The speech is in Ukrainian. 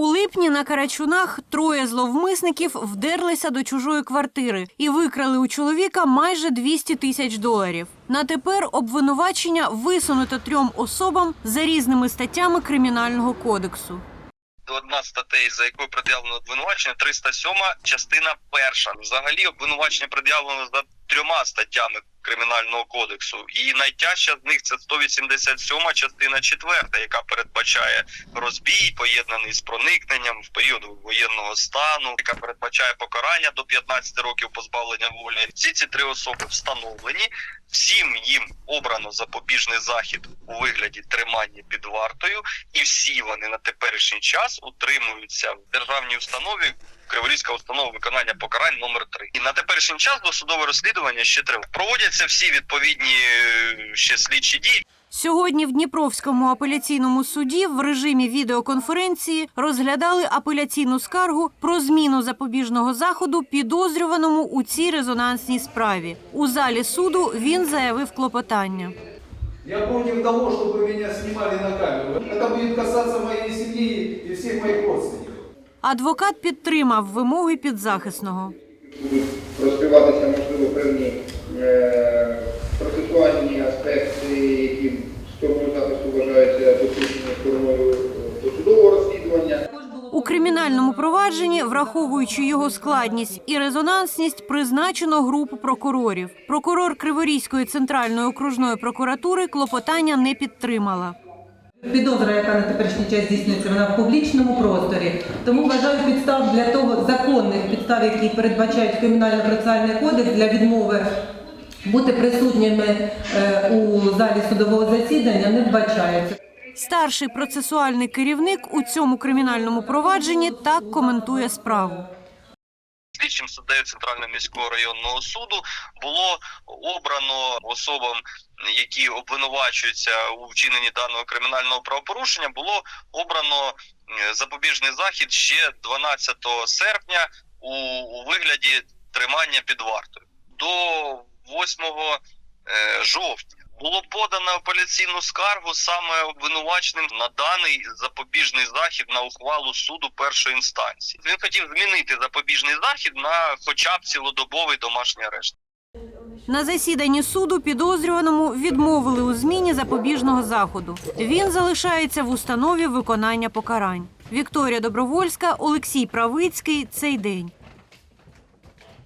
У липні на Карачунах троє зловмисників вдерлися до чужої квартири і викрали у чоловіка майже 200 тисяч доларів. На тепер обвинувачення висунуто трьом особам за різними статтями кримінального кодексу. одна статей, за якою пред'явлено обвинувачення, 307 частина перша. Взагалі обвинувачення пред'явлено за трьома статтями кримінального кодексу, і найтяжча з них це 187 частина четверта, яка передбачає розбій, поєднаний з проникненням в період воєнного стану, яка передбачає покарання до 15 років позбавлення волі. Всі ці три особи встановлені. Всім їм обрано запобіжний захід у вигляді тримання під вартою, і всі вони на теперішній час утримуються в державній установі. Криворізька установа виконання покарань номер 3 І на теперішній час досудове розслідування ще триває. Проводяться всі відповідні е, ще слідчі дії. Сьогодні в Дніпровському апеляційному суді в режимі відеоконференції розглядали апеляційну скаргу про зміну запобіжного заходу підозрюваному у цій резонансній справі. У залі суду він заявив клопотання. Я против того, чтобы меня снимали на камеру. Это будет касаться моей семьи и всех моих родственников. Адвокат підтримав вимоги підзахисного. Будуть розкриватися, можливо, певні е, процесуальні аспекти, які стороною захисту вважаються допущені стороною е, досудового розслідування. У кримінальному провадженні, враховуючи його складність і резонансність, призначено групу прокурорів. Прокурор Криворізької центральної окружної прокуратури клопотання не підтримала. Підозра, яка на теперішній час здійснюється, вона в публічному просторі. Тому вважаю підстав для того законних підстав, які передбачають кримінально-процесуальний кодекс для відмови бути присутніми е, у залі судового засідання не вбачається. Старший процесуальний керівник у цьому кримінальному провадженні так коментує справу. слідчим суддею Центрального міського районного суду було обрано особам, які обвинувачуються у вчиненні даного кримінального правопорушення, було обрано е, запобіжний захід ще 12 серпня у, у вигляді тримання під вартою. До 8 е, жовтня було подано апеляційну скаргу саме обвинуваченим на даний запобіжний захід на ухвалу суду першої інстанції. Він хотів змінити запобіжний захід на хоча б цілодобовий домашній арешт. На засіданні суду підозрюваному відмовили у зміні запобіжного заходу. Він залишається в установі виконання покарань. Вікторія Добровольська, Олексій Правицький. Цей день.